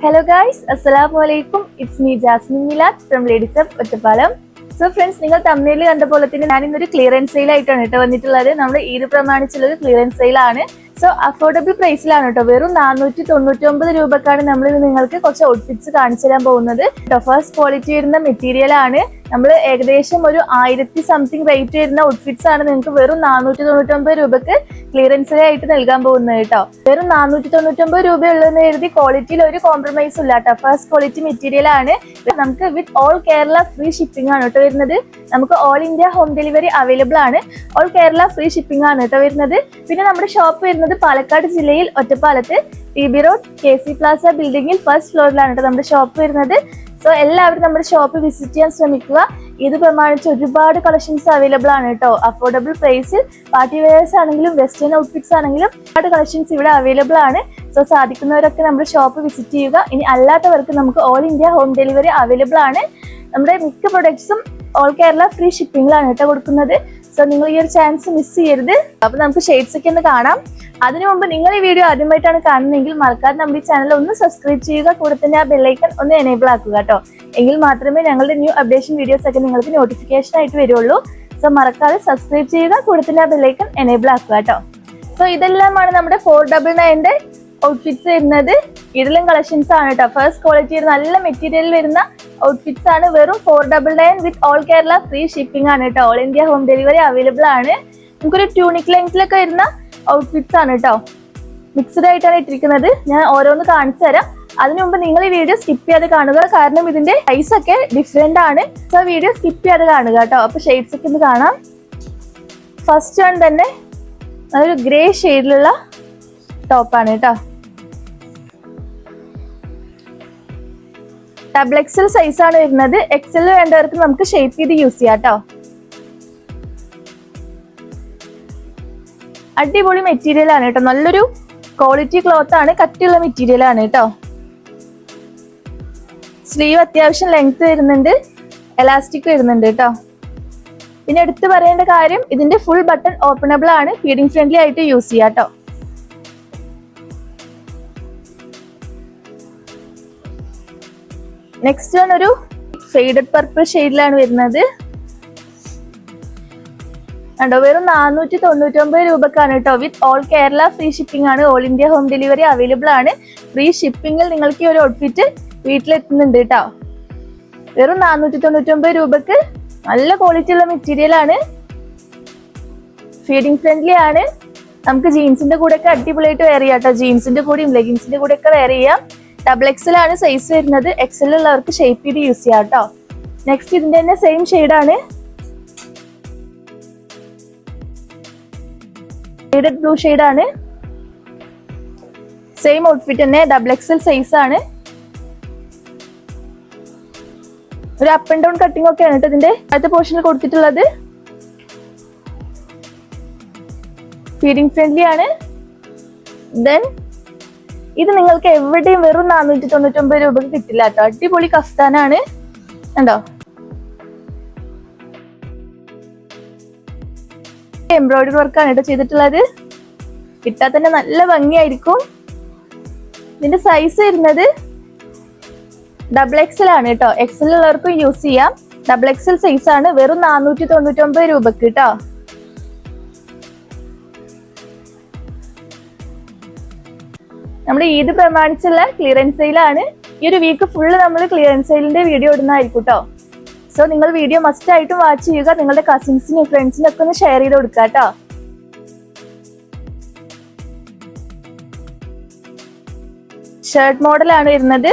Hello guys അസ്സലാമു അലൈക്കും it's me Jasmin Milad from ladies up Ottapalam so friends നിങ്ങൾ തമ്മിൽ കണ്ട പോലെ തന്നെ ഞാനിന്നൊരു ക്ലിയറൻസ് സെയിലായിട്ടാണ് കേട്ടോ വന്നിട്ടുള്ളത്. നമ്മുടെ ഈദ് പ്രമാണിച്ചുള്ളത് ക്ലിയറൻസ് സെയിലാണ് സോ അഫോർഡബിൾ പ്രൈസിലാണ് കേട്ടോ വെറും നാനൂറ്റി തൊണ്ണൂറ്റി ഒമ്പത് രൂപക്കാണ് നമ്മൾ നിങ്ങൾക്ക് കുറച്ച് ഔട്ട്ഫിറ്റ്സ് കാണിച്ചു തരാൻ പോകുന്നത്. ഫസ്റ്റ് ക്വാളിറ്റി വരുന്ന മെറ്റീരിയൽ ആണ്. നമ്മൾ ഏകദേശം ഒരു ആയിരത്തി സംതിങ് റേറ്റ് വരുന്ന ഔട്ട്ഫിറ്റ്സ് ആണ് നിങ്ങൾക്ക് വെറും നാനൂറ്റി തൊണ്ണൂറ്റൊമ്പത് രൂപക്ക് ക്ലിയറൻസ് ആയിട്ട് നൽകാൻ പോകുന്നത് കേട്ടോ. വെറും നാനൂറ്റി തൊണ്ണൂറ്റൊമ്പത് രൂപ രൂപയുള്ളതെന്ന് എഴുതി ക്വാളിറ്റിയിൽ ഒരു കോംപ്രമൈസ് ഇല്ല കേട്ടോ. ഫസ്റ്റ് ക്വാളിറ്റി മെറ്റീരിയൽ ആണ്. നമുക്ക് with all Kerala free shipping ആണ് കേട്ടോ വരുന്നത്. നമുക്ക് all India home delivery available ആണ്. ഓൾ കേരള ഫ്രീ ഷിപ്പിംഗ് ആണ് കേട്ടോ വരുന്നത്. പിന്നെ നമ്മുടെ ഷോപ്പ് വരുന്നത് പാലക്കാട് ജില്ലയിൽ ഒറ്റപ്പാലത്ത്. T B road K C plaza ബിൽഡിംഗിൽ first ഫ്ലോറിലാണ് കേട്ടോ നമ്മുടെ ഷോപ്പ് വരുന്നത്. സോ എല്ലാവരും നമ്മുടെ ഷോപ്പ് വിസിറ്റ് ചെയ്യാൻ ശ്രമിക്കുക. ഇത് പ്രമാണിച്ച് ഒരുപാട് കളക്ഷൻസ് അവൈലബിൾ ആണ് കേട്ടോ. അഫോർഡബിൾ പ്രൈസിൽ പാർട്ടി വെയേഴ്സ് ആണെങ്കിലും വെസ്റ്റേൺ ഔട്ട്ഫിറ്റ്സ് ആണെങ്കിലും ഒരുപാട് കളക്ഷൻസ് ഇവിടെ അവൈലബിൾ ആണ്. സോ സാധിക്കുന്നവരൊക്കെ നമ്മുടെ ഷോപ്പ് വിസിറ്റ് ചെയ്യുക. ഇനി അല്ലാത്തവർക്ക് നമുക്ക് all India home delivery available ആണ്. നമ്മുടെ മിക്ക പ്രൊഡക്ട്സും ഓൾ കേരള ഫ്രീ ഷിപ്പിംഗിലാണ് കേട്ടോ കൊടുക്കുന്നത്. സോ നിങ്ങൾ ഈ ഒരു ചാൻസ് മിസ് ചെയ്യരുത്. അപ്പൊ നമുക്ക് ഷെയ്ഡ്സ് ഒക്കെ ഒന്ന് കാണാം. അതിനു മുമ്പ് നിങ്ങൾ ഈ വീഡിയോ ആദ്യമായിട്ടാണ് കാണുന്നതെങ്കിൽ മറക്കാതെ നമ്മുടെ ഈ ചാനൽ ഒന്ന് സബ്സ്ക്രൈബ് ചെയ്യുക. കൂടെ തന്നെ ആ ബെല്ലൈക്കൺ ഒന്ന് എനേബിൾ ആക്കുക കേട്ടോ. എങ്കിൽ മാത്രമേ ഞങ്ങളുടെ ന്യൂ അപ്ഡേഷൻ വീഡിയോസ് ഒക്കെ നിങ്ങൾക്ക് നോട്ടിഫിക്കേഷൻ ആയിട്ട് വരുള്ളൂ. സോ മറക്കാതെ സബ്സ്ക്രൈബ് ചെയ്യുക. കൂടെ തന്നെ ആ ബെല്ലൈക്കൺ എനേബിൾ ആക്കുക കേട്ടോ. സോ ഇതെല്ലാമാണ് നമ്മുടെ ഫോർ ഡബിൾ നയന്റെ ഔട്ട്ഫിറ്റ്സ് വരുന്നത്. ഇതിലും കളക്ഷൻസ് ആണ് കേട്ടോ. ഫസ്റ്റ് ക്വാളിറ്റി നല്ല മെറ്റീരിയൽ വരുന്ന ഔട്ട്ഫിറ്റ്സ് ആണ്. വെറും four double nine with all Kerala free shipping ആണ് കേട്ടോ. All India home delivery available ആണ്. നമുക്കൊരു ട്യൂണിക് ലെങ്ത്തിലൊക്കെ വരുന്ന ഔട്ട്ഫിറ്റ്സ് ആണ് കേട്ടോ. മിക്സ്ഡ് ആയിട്ടാണ് ഇട്ടിരിക്കുന്നത്. ഞാൻ ഓരോന്ന് കാണിച്ചു തരാം. അതിനു മുമ്പ് നിങ്ങൾ ഈ വീഡിയോ സ്കിപ്പ് ചെയ്യാതെ കാണുക. കാരണം ഇതിന്റെ സൈസ് ഒക്കെ ഡിഫറെന്റ് ആണ്. സോ വീഡിയോ സ്കിപ്പ് ചെയ്യാതെ കാണുക കേട്ടോ. അപ്പൊ ഷെയ്ഡ്സ് ഒക്കെ ഒന്ന് കാണാം. ഫസ്റ്റ് വൺ തന്നെ നല്ലൊരു ഗ്രേ ഷെയ്ഡിലുള്ള ടോപ്പാണ് കേട്ടോ. ഡബിൾ എക്സൽ സൈസ് ആണ് വരുന്നത്. എക്സൽ വേണ്ടവർക്ക് നമുക്ക് ഷേപ്പ് ചെയ്ത് യൂസ് ചെയ്യാം കേട്ടോ. അടിപൊളി മെറ്റീരിയൽ ആണ് കേട്ടോ. നല്ലൊരു ക്വാളിറ്റി ക്ലോത്ത് ആണ്. കട്ടിയുള്ള മെറ്റീരിയൽ ആണ് കേട്ടോ. സ്ലീവ് അത്യാവശ്യം ലെങ്ത് വരുന്നുണ്ട്. എലാസ്റ്റിക് വരുന്നുണ്ട് കേട്ടോ. പിന്നെ എടുത്തു പറയേണ്ട കാര്യം ഇതിന്റെ ഫുൾ ബട്ടൺ ഓപ്പണബിൾ ആണ്. ഫീഡിംഗ് ഫ്രണ്ട്ലി ആയിട്ട് യൂസ് ചെയ്യാം കേട്ടോ. നെക്സ്റ്റ് വൺ ഒരു ഫെയ്ഡഡ് പർപ്പിൾ ഷെയ്ഡിലാണ് വരുന്നത്. കണ്ടോ വെറും നാനൂറ്റി തൊണ്ണൂറ്റി ഒമ്പത് രൂപക്കാണ് കേട്ടോ. With all Kerala free shipping ആണ്. All India home delivery available ആണ്. ഫ്രീ ഷിപ്പിംഗിൽ നിങ്ങൾക്ക് ഈ ഒരു ഔട്ട്ഫിറ്റ് വീട്ടിലെത്തുന്നുണ്ട് കേട്ടോ. വെറും നാനൂറ്റി തൊണ്ണൂറ്റി ഒമ്പത് രൂപക്ക് നല്ല ക്വാളിറ്റി ഉള്ള മെറ്റീരിയൽ ആണ്. ഫീഡിംഗ് ഫ്രണ്ട്ലി ആണ്. നമുക്ക് ജീൻസിന്റെ കൂടെ ഒക്കെ അടിപൊളിയായിട്ട് വെയർ ചെയ്യാം കേട്ടോ. ജീൻസിന്റെ കൂടെയും ലെഗിൻസിന്റെ കൂടെ ഒക്കെ വെയർ ചെയ്യാം. ഡബിൾ എക്സൽ ആണ് സൈസ് വരുന്നത്. എക്സൽ ഉള്ളവർക്ക് ഷേപ്പ് ചെയ്ത് യൂസ് ചെയ്യാം കേട്ടോ. നെക്സ്റ്റ് ഇതിന്റെ തന്നെ സെയിം ഷെയ്ഡാണ് ഷെയ്ഡഡ് ബ്ലൂ ആണ്. സെയിം ഔട്ട്ഫിറ്റ് തന്നെ ഡബിൾ എക്സൽ സൈസ് ആണ്. ഒരു അപ്പ് ആൻഡ് ഡൗൺ കട്ടിംഗ് ഒക്കെയാണ് കേട്ടോ ഇതിന്റെ. അടുത്ത പോർഷനിൽ കൊടുത്തിട്ടുള്ളത്. ഫീഡിംഗ് ഫ്രണ്ട്ലി ആണ്. ദെൻ ഇത് നിങ്ങൾക്ക് എവിടെയും വെറും നാനൂറ്റി തൊണ്ണൂറ്റി ഒമ്പത് രൂപക്ക് കിട്ടില്ല കേട്ടോ അടിപൊളി കഫ്താനാണ് കണ്ടോ? എംബ്രോയിഡറി വർക്കാണ് കേട്ടോ ചെയ്തിട്ടുള്ളത്. ഇട്ടാൽ തന്നെ നല്ല ഭംഗിയായിരിക്കും. ഇതിന്റെ സൈസ് വരുന്നത് ഡബിൾ എക്സൽ ആണ് കേട്ടോ. എക്സൽ ഉള്ളവർക്കും യൂസ് ചെയ്യാം. ഡബിൾ എക്സൽ സൈസ് ആണ്. വെറും നാനൂറ്റി തൊണ്ണൂറ്റി ഒമ്പത് രൂപക്ക് കേട്ടോ നമ്മുടെ ഈദ് പ്രമാണിച്ചുള്ള ക്ലിയറൻസ് സെയിലാണ് ഈ ഒരു വീക്ക് ഫുള്ള് നമ്മൾ ക്ലിയറൻസ് സെയിലിന്റെ വീഡിയോ ഇടുന്നതായിരിക്കും കേട്ടോ സോ നിങ്ങൾ വീഡിയോ മസ്റ്റ് ആയിട്ടും വാച്ച് ചെയ്യുക. നിങ്ങളുടെ കസിൻസിനും ഫ്രണ്ട്സിനും ഒക്കെ ഒന്ന് ഷെയർ ചെയ്ത് കൊടുക്കുക കേട്ടോ. ഷർട്ട് മോഡലാണ് വരുന്നത്.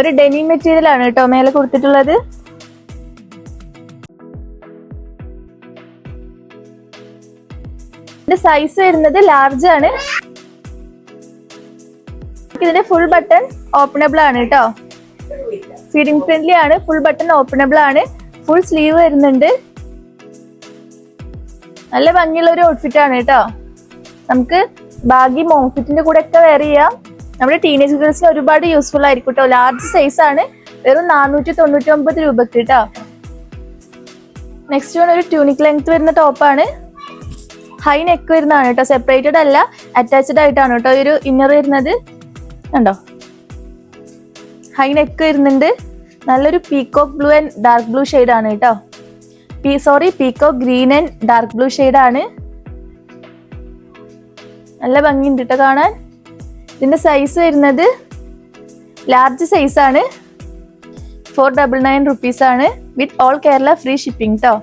ഒരു ഡെനിം മെറ്റീരിയൽ ആണ് കേട്ടോ മേലെ കൊടുത്തിട്ടുള്ളത്. ഇതിന്റെ സൈസ് വരുന്നത് ലാർജ് ആണ്. ഇതിന്റെ ഫുൾ ബട്ടൺ ഓപ്പണബിൾ ആണ് കേട്ടോ. ഫീഡിംഗ് ഫ്രണ്ട്ലി ആണ് ഫുൾ ബട്ടൺ ഓപ്പണബിൾ ആണ് ഫുൾ സ്ലീവ് വരുന്നുണ്ട്. നല്ല ഭംഗിയുള്ള ഒരു ഔട്ട്ഫിറ്റ് ആണ് കേട്ടോ. നമുക്ക് ബാഗി മോഫിറ്റിന്റെ കൂടെ ഒക്കെ വെയർ ചെയ്യാം. നമ്മുടെ ടീനേജ് ഗേൾസിന് ഒരുപാട് യൂസ്ഫുൾ ആയിരിക്കും കേട്ടോ. ലാർജ് സൈസ് ആണ്. വെറും നാനൂറ്റി തൊണ്ണൂറ്റി ഒമ്പത് രൂപക്ക് കേട്ടോ. നെക്സ്റ്റ് വൺ ഒരു ട്യൂണിക് ലെങ്ത് വരുന്ന ടോപ്പാണ് ഹൈ നെക്ക് വരുന്നതാണ് കേട്ടോ. സെപ്പറേറ്റഡ് അല്ല അറ്റാച്ച്ഡ് ആയിട്ടാണ് കേട്ടോ ഒരു ഇന്നർ വരുന്നത്. കണ്ടോ? ഹൈ നെക്ക് വരുന്നുണ്ട്. നല്ലൊരു peacock blue and dark blue ആണ് കേട്ടോ. P sorry peacock green and dark blue ആണ്. നല്ല ഭംഗിയുണ്ട് കേട്ടോ കാണാൻ. ഇതിന്റെ സൈസ് വരുന്നത് ലാർജ് സൈസ് ആണ്. ഫോർ ഡബിൾ നയൻ റുപ്പീസ് ആണ്. With all Kerala free shipping കേട്ടോ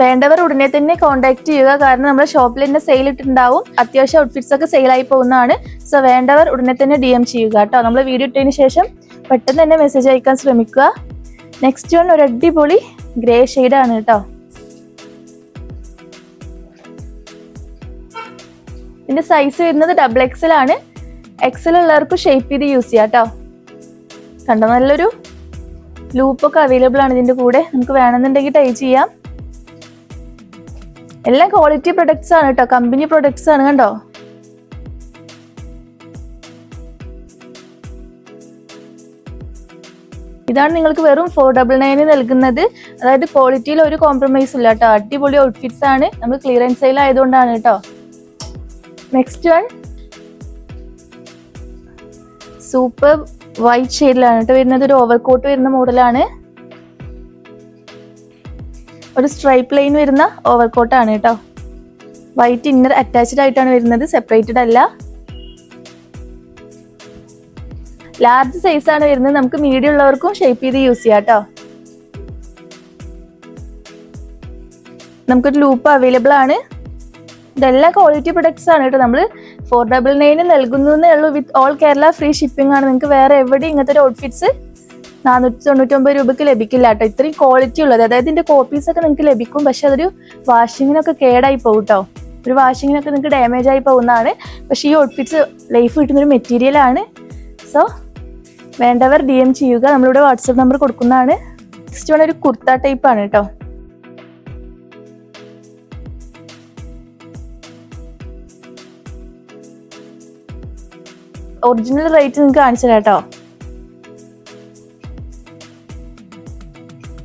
വേണ്ടവർ ഉടനെ തന്നെ കോൺടാക്ട് ചെയ്യുക. കാരണം നമ്മുടെ ഷോപ്പിൽ തന്നെ സെയിൽ ഇട്ടിട്ടുണ്ടാവും. അത്യാവശ്യം ഔട്ട്ഫിറ്റ്സ് ഒക്കെ സെയിൽ ആയി പോകുന്നതാണ്. സോ വേണ്ടവർ ഉടനെ തന്നെ ഡി എം ചെയ്യുക കേട്ടോ. നമ്മൾ വീഡിയോ ഇട്ടതിന് ശേഷം പെട്ടെന്ന് തന്നെ മെസ്സേജ് അയക്കാൻ ശ്രമിക്കുക. നെക്സ്റ്റ് വൺ ഒരു അടിപൊളി ഗ്രേ ആണ് കേട്ടോ. ഇതിന്റെ സൈസ് വരുന്നത് ഡബിൾ എക്സൽ ആണ്. എക്സൽ ഉള്ളവർക്ക് ഷേപ്പ് ചെയ്ത് യൂസ് ചെയ്യാം കേട്ടോ. കണ്ടോ? നല്ലൊരു ലൂപ്പൊക്കെ അവൈലബിൾ ആണ് ഇതിന്റെ കൂടെ. നമുക്ക് വേണമെന്നുണ്ടെങ്കിൽ ടൈ ചെയ്യാം. എല്ലാം ക്വാളിറ്റി പ്രൊഡക്ട്സ് ആണ് കേട്ടോ. കമ്പനി പ്രൊഡക്ട്സ് ആണ് കണ്ടോ? ഇതാണ് നിങ്ങൾക്ക് വെറും ഫോർ ഡബിൾ നയന് നൽകുന്നത്. അതായത് ക്വാളിറ്റിയിൽ ഒരു കോംപ്രമൈസ് ഇല്ല കേട്ടോ അടിപൊളി ഔട്ട്ഫിറ്റ്സ് ആണ്. നമ്മൾ ക്ലിയറൻസ് സെയിൽ ആയതുകൊണ്ടാണ് കേട്ടോ നെക്സ്റ്റ് വൺ സൂപ്പർ വൈറ്റ് ഷെയ്ഡിലാണ് കേട്ടോ വരുന്നത്. ഒരു ഓവർ കോട്ട് വരുന്ന മോഡലാണ് ഒരു സ്ട്രൈപ്പ് ലൈൻ വരുന്ന ഓവർ കോട്ടാണ് കേട്ടോ വൈറ്റ് ഇന്നർ അറ്റാച്ച്ഡ് ആയിട്ടാണ് വരുന്നത്. സെപ്പറേറ്റഡ് അല്ല. ലാർജ് സൈസ് ആണ് വരുന്നത്. നമുക്ക് മീഡിയം ഉള്ളവർക്കും ഷേപ്പ് ചെയ്ത് യൂസ് ചെയ്യാം കേട്ടോ നമുക്കൊരു ലൂപ്പ് അവൈലബിൾ ആണ്. ഇതെല്ലാം ക്വാളിറ്റി പ്രൊഡക്ട്സ് ആണ് കേട്ടോ നമ്മൾ ഫോർ ഡബിൾ നയന് നൽകുന്നതേ ഉള്ളൂ. With all Kerala free shipping ആണ്. നിങ്ങൾക്ക് വേറെ എവിടെ ഇങ്ങനത്തെ ഒരു ഔട്ട്ഫിറ്റ്സ് നാനൂറ്റി തൊണ്ണൂറ്റൊമ്പത് രൂപയ്ക്ക് ലഭിക്കില്ല കേട്ടോ ഇത്രയും ക്വാളിറ്റി ഉള്ളത്. അതായത് ഇതിന്റെ കോപ്പീസ് ഒക്കെ നിങ്ങൾക്ക് ലഭിക്കും. പക്ഷെ അതൊരു വാഷിങ്ങിനൊക്കെ കേടായി പോകും കേട്ടോ ഒരു വാഷിങ്ങിനൊക്കെ നിങ്ങൾക്ക് ഡാമേജ് ആയി പോകുന്നതാണ്. പക്ഷെ ഈ ഔട്ട്ഫിറ്റ്സ് ലൈഫ് കിട്ടുന്ന ഒരു മെറ്റീരിയൽ ആണ്. സോ വേണ്ടവർ ഡി എം ചെയ്യുക. നമ്മളിവിടെ വാട്സപ്പ് നമ്പർ കൊടുക്കുന്നതാണ്. നെക്സ്റ്റ് വൺ ഒരു കുർത്ത ടൈപ്പ് ആണ് കേട്ടോ ഒറിജിനൽ റേറ്റ് നിങ്ങൾക്ക് കാണിച്ചു കേട്ടോ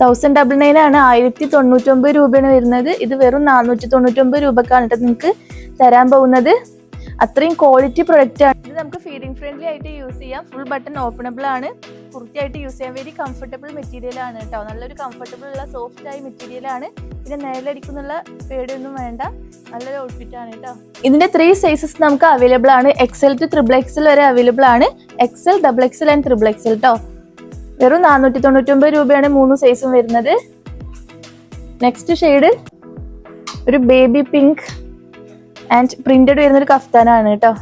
തൗസൻഡ് ഡബിൾ നയൻ ആണ് ആയിരത്തി തൊണ്ണൂറ്റൊമ്പത് രൂപയാണ് വരുന്നത്. ഇത് വെറും നാനൂറ്റി തൊണ്ണൂറ്റൊമ്പത് രൂപക്കാണ് കേട്ടോ നിങ്ങൾക്ക് തരാൻ പോകുന്നത്. അത്രയും ക്വാളിറ്റി പ്രൊഡക്റ്റ് ആണ്. ഇത് നമുക്ക് ഫീഡിംഗ് ഫ്രണ്ട്ലി ആയിട്ട് യൂസ് ചെയ്യാം. ഫുൾ ബട്ടൺ ഓപ്പണബിൾ ആണ്. കുർത്തിയായിട്ട് യൂസ് ചെയ്യാൻ വെരി കംഫർട്ടബിൾ മെറ്റീരിയൽ ആണ് കേട്ടോ നല്ലൊരു കംഫർട്ടബിൾ ഉള്ള സോഫ്റ്റ് ആയ മെറ്റീരിയൽ ആണ്. പിന്നെ നേരിലടിക്കുന്നുള്ള പേടിയൊന്നും വേണ്ട. നല്ലൊരു ഔട്ട്ഫിറ്റ് ആണ് കേട്ടോ ഇതിന്റെ ത്രീ സൈസസ് നമുക്ക് അവൈലബിൾ ആണ്. എക്സൽ ടു ത്രിബിൾ എക്സൽ വരെ അവൈലബിൾ ആണ്. XL double XL and triple XL കേട്ടോ വെറും നാനൂറ്റി തൊണ്ണൂറ്റൊമ്പത് രൂപയാണ് മൂന്ന് സൈസും വരുന്നത്. നെക്സ്റ്റ് ഷെയ്ഡ് ഒരു ബേബി പിങ്ക് ആൻഡ് പ്രിന്റഡ് വരുന്ന ഒരു കഫ്താനാണ് കേട്ടോ.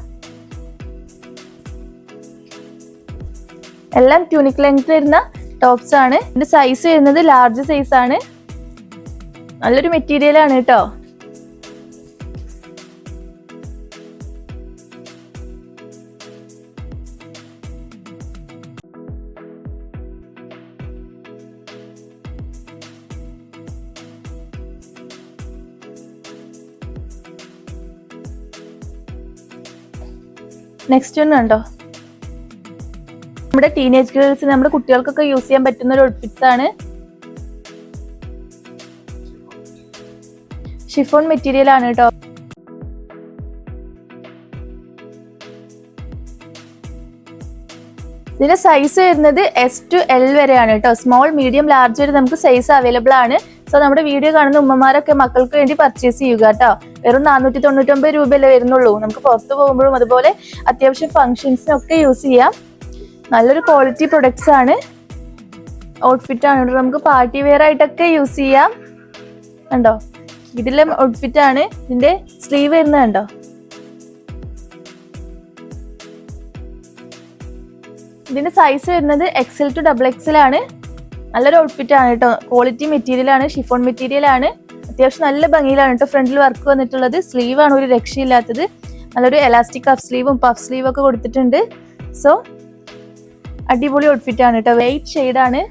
എല്ലാം ട്യൂണിക് ലെങ്ത് വരുന്ന ടോപ്സ് ആണ്. ഇതിന്റെ സൈസ് വരുന്നത് ലാർജ് സൈസ് ആണ്. നല്ലൊരു മെറ്റീരിയൽ ആണ് കേട്ടോ. നെക്സ്റ്റ് ഒന്ന് കണ്ടോ? നമ്മുടെ ടീനേജ് ഗേൾസിന് നമ്മുടെ കുട്ടികൾക്കൊക്കെ യൂസ് ചെയ്യാൻ പറ്റുന്ന ഒരു ഔട്ട്ഫിറ്റ്സ് ആണ് ഷിഫോൺ മെറ്റീരിയൽ ആണ് കേട്ടോ ഇതിന്റെ സൈസ് വരുന്നത് എസ് ടു എൽ വരെയാണ് കേട്ടോ സ്മോൾ മീഡിയം ലാർജ് വരെ നമുക്ക് സൈസ് അവൈലബിൾ ആണ്. സോ നമ്മുടെ വീഡിയോ കാണുന്ന ഉമ്മമാരൊക്കെ മക്കൾക്ക് വേണ്ടി പർച്ചേസ് ചെയ്യുക കേട്ടോ വെറും നാനൂറ്റി തൊണ്ണൂറ്റൊമ്പത് രൂപയല്ലേ വരുന്നുള്ളൂ. നമുക്ക് പുറത്ത് പോകുമ്പോഴും അതുപോലെ അത്യാവശ്യം ഫംഗ്ഷൻസിനൊക്കെ യൂസ് ചെയ്യാം. നല്ലൊരു ക്വാളിറ്റി പ്രൊഡക്ട്സ് ആണ്. ഔട്ട്ഫിറ്റ് ആണ്. നമുക്ക് പാർട്ടി വെയർ ആയിട്ടൊക്കെ യൂസ് ചെയ്യാം. കണ്ടോ? ഇതിലെ ഔട്ട്ഫിറ്റ് ആണ്. ഇതിന്റെ സ്ലീവ് വരുന്നത് കണ്ടോ? ഇതിന്റെ സൈസ് വരുന്നത് എക്സൽ ടു ഡബിൾ എക്സൽ ആണ്. നല്ലൊരു ഔട്ട്ഫിറ്റ് ആണ് കേട്ടോ ക്വാളിറ്റി മെറ്റീരിയൽ ആണ് ഷിഫോൺ മെറ്റീരിയൽ ആണ്. അത്യാവശ്യം നല്ല ഭംഗിയിലാണ് കേട്ടോ ഫ്രണ്ടിൽ വർക്ക് വന്നിട്ടുള്ളത്. സ്ലീവ് ആണ് ഒരു രക്ഷയില്ലാത്തത്. നല്ലൊരു എലാസ്റ്റിക് കഫ് സ്ലീവും പഫ് സ്ലീവും ഒക്കെ കൊടുത്തിട്ടുണ്ട്. സോ അടിപൊളി ഔട്ട്ഫിറ്റ് ആണ് കേട്ടോ വെയിറ്റ് ഷെയ്ഡാണ്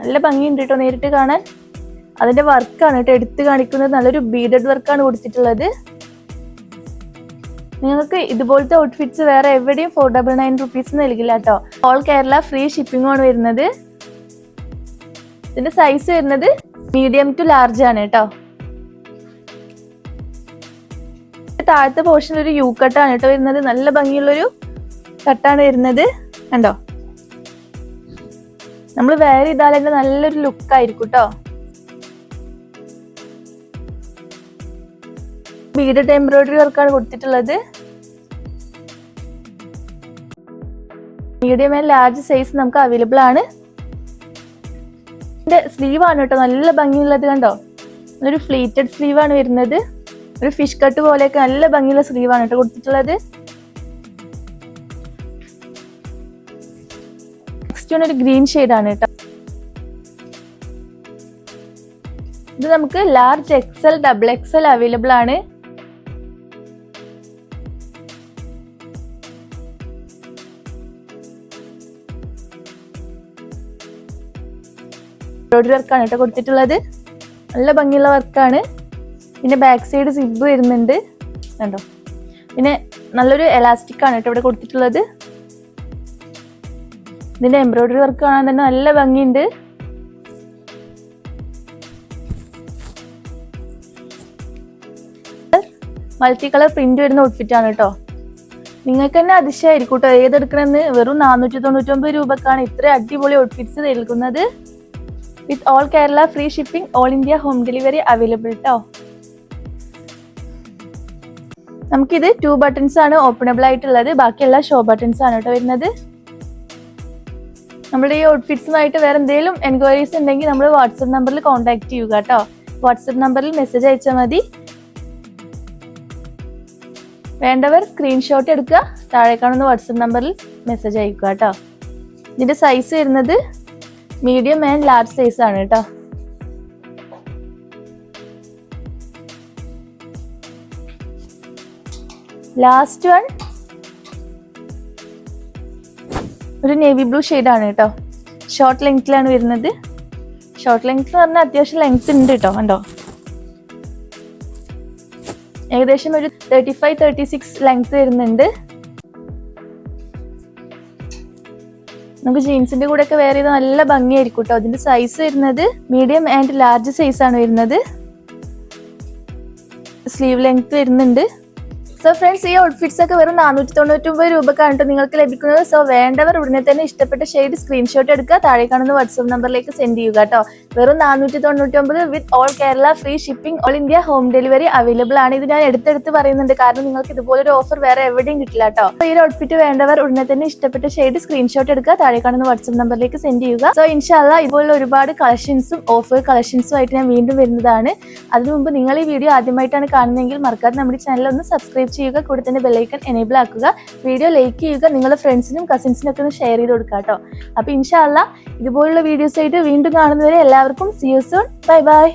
നല്ല ഭംഗിയുണ്ട് കേട്ടോ നേരിട്ട് കാണാൻ. അതിന്റെ വർക്കാണ് കേട്ടോ എടുത്ത് കാണിക്കുന്നത്. നല്ലൊരു ബീഡഡ് വർക്കാണ് കൊടുത്തിട്ടുള്ളത്. നിങ്ങൾക്ക് ഇതുപോലത്തെ ഔട്ട്ഫിറ്റ്സ് വേറെ എവിടെയും ഫോർ ഡബിൾ നയൻ റുപ്പീസ് നൽകില്ല കേട്ടോ ഓൾ കേരള ഫ്രീ ഷിപ്പിംഗ് ആണ് വരുന്നത്. ഇതിന്റെ സൈസ് വരുന്നത് മീഡിയം ടു ലാർജ് ആണ് കേട്ടോ താഴത്തെ പോർഷനിൽ ഒരു യു കട്ടാണ് കേട്ടോ വരുന്നത്. നല്ല ഭംഗിയുള്ളൊരു കട്ടാണ് വരുന്നത്. കണ്ടോ? നമ്മൾ വെയർ ചെയ്താൽ തന്നെ നല്ലൊരു ലുക്ക് ആയിരിക്കും കേട്ടോ ബീഡഡ് എംബ്രോയിഡറി വർക്കാണ് കൊടുത്തിട്ടുള്ളത്. മീഡിയം ആൻഡ് ലാർജ് സൈസ് നമുക്ക് അവൈലബിൾ ആണ്. സ്ലീവ് ആണ് കേട്ടോ നല്ല ഭംഗിയുള്ളത് കണ്ടോ? ഒരു ഫ്ലീറ്റഡ് സ്ലീവ് ആണ് വരുന്നത്. ഒരു ഫിഷ് കട്ട് പോലെയൊക്കെ നല്ല ഭംഗിയുള്ള സ്ലീവാണ് കേട്ടോ കൊടുത്തിട്ടുള്ളത്. നെക്സ്റ്റ് ഒരു ഗ്രീൻ ആണ് കേട്ടോ ഇത് നമുക്ക് large XL double XL available ആണ്. എംബ്രോയിഡറി വർക്കാണ് കേട്ടോ കൊടുത്തിട്ടുള്ളത്. നല്ല ഭംഗിയുള്ള വർക്കാണ് പിന്നെ ബാക്ക് സൈഡ് സിബ് വരുന്നുണ്ട്. കണ്ടോ? പിന്നെ നല്ലൊരു എലാസ്റ്റിക് ആണ് കേട്ടോ ഇവിടെ കൊടുത്തിട്ടുള്ളത്. ഇതിന്റെ എംബ്രോയിഡറി വർക്ക് കാണാൻ തന്നെ നല്ല ഭംഗിയുണ്ട്. മൾട്ടി കളർ പ്രിന്റ് വരുന്ന ഔട്ട്ഫിറ്റ് ആണ് കേട്ടോ. നിങ്ങൾക്ക് തന്നെ അതിശയായിരിക്കും കേട്ടോ. ഏതെടുക്കണമെന്ന്? വെറും നാനൂറ്റി തൊണ്ണൂറ്റൊമ്പത് രൂപക്കാണ് ഇത്ര അടിപൊളി ഔട്ട്ഫിറ്റ്സ് നൽകുന്നത്. With all Kerala free shipping all India home delivery available കേട്ടോ നമുക്കിത് ടു ബട്ടൺസ് ആണ് ഓപ്പണബിൾ ആയിട്ടുള്ളത്. ബാക്കിയെല്ലാം ഷോ ബട്ടൺസ് ആണ് കേട്ടോ വരുന്നത്. നമ്മുടെ ഈ ഔട്ട്ഫിറ്റ്സുമായിട്ട് വേറെ എന്തെങ്കിലും എൻക്വയറീസ് ഉണ്ടെങ്കിൽ നമ്മൾ വാട്സപ്പ് നമ്പറിൽ കോൺടാക്ട് ചെയ്യുക കേട്ടോ വാട്സപ്പ് നമ്പറിൽ മെസ്സേജ് അയച്ചാൽ മതി. വേണ്ടവർ സ്ക്രീൻഷോട്ട് എടുക്കുക. താഴെ കാണുന്ന വാട്സപ്പ് നമ്പറിൽ മെസ്സേജ് അയക്കുക കേട്ടോ ഇതിന്റെ സൈസ് വരുന്നത് മീഡിയം ആൻഡ് ലാർജ് സൈസ് ആണ് കേട്ടോ ലാസ്റ്റ് വൺ ഒരു നേവി ബ്ലൂ ആണ് കേട്ടോ ഷോർട്ട് ലെങ്ത്തിലാണ് വരുന്നത്. ഷോർട്ട് ലെങ്ത് എന്ന് പറഞ്ഞാൽ അത്യാവശ്യം ലെങ്ത് ഉണ്ട് കേട്ടോ കണ്ടോ? ഏകദേശം ഒരു thirty five thirty six length വരുന്നുണ്ട്. നമുക്ക് ജീൻസിന്റെ കൂടെ ഒക്കെ വേറെ ചെയ്ത് നല്ല ഭംഗിയായിരിക്കും കേട്ടോ അതിന്റെ സൈസ് വരുന്നത് മീഡിയം ആൻഡ് ലാർജ് സൈസ് ആണ് വരുന്നത്. സ്ലീവ് ലെങ്ത് വരുന്നുണ്ട്. സോ ഫ്രണ്ട്സ് ഈ ഔട്ട്ഫിറ്റ്സ് ഒക്കെ വെറും നാനൂറ്റി തൊണ്ണൂറ്റൊമ്പത് രൂപക്കാണ് നിങ്ങൾക്ക് ലഭിക്കുന്നത്. സോ വേണ്ടവർ ഉടനെ തന്നെ ഇഷ്ടപ്പെട്ട ഷെയ്ഡ് സ്ക്രീൻഷോട്ട് എടുക്കുക. താഴെ കാണുന്ന വാട്സ്ആപ്പ് നമ്പറിലേക്ക് സെൻഡ് ചെയ്യുക കേട്ടോ വെറും നാനൂറ്റി തൊണ്ണൂറ്റൊമ്പത് with all Kerala free shipping all India home delivery available ആണ്. ഇത് ഞാൻ എടുത്തെടുത്ത് പറയുന്നുണ്ട്. കാരണം നിങ്ങൾക്ക് ഇതുപോലൊരു ഓഫർ വേറെ എവിടെയും കിട്ടില്ല കേട്ടോ. അപ്പോൾ ഈ ഔട്ട്ഫിറ്റ് വേണ്ടവർ ഉടനെ തന്നെ ഇഷ്ടപ്പെട്ട ഷെയ്ഡ് സ്ക്രീൻഷോട്ട് എടുക്കുക. താഴെ കാണുന്ന വാട്സ്ആപ്പ് നമ്പറിലേക്ക് സെൻഡ് ചെയ്യുക. സോ ഇൻഷാല്ല ഇതുപോലുള്ള ഒരുപാട് കളക്ഷൻസും ഓഫർ കളക്ഷൻസും ആയിട്ട് ഞാൻ വീണ്ടും വരുന്നതാണ്. അതിനു മുമ്പ് നിങ്ങൾ ഈ വീഡിയോ ആദ്യമായിട്ടാണ് കാണുന്നതെങ്കിൽ മറക്കാതെ നമ്മുടെ ചാനൽ ഒന്ന് സബ്സ്ക്രൈബ് ചെയ്യുക. കൂടെ തന്നെ ബെല്ലൈക്കൺ എനേബിൾ ആക്കുക. വീഡിയോ ലൈക്ക് ചെയ്യുക. നിങ്ങളുടെ ഫ്രണ്ട്സിനും കസിൻസിനും ഒക്കെ ഒന്ന് ഷെയർ ചെയ്ത് കൊടുക്കുക കേട്ടോ. അപ്പോൾ ഇൻഷാല്ല ഇതുപോലുള്ള വീഡിയോസ് ആയിട്ട് വീണ്ടും കാണുന്നവരെ എല്ലാവർക്കും see you soon bye bye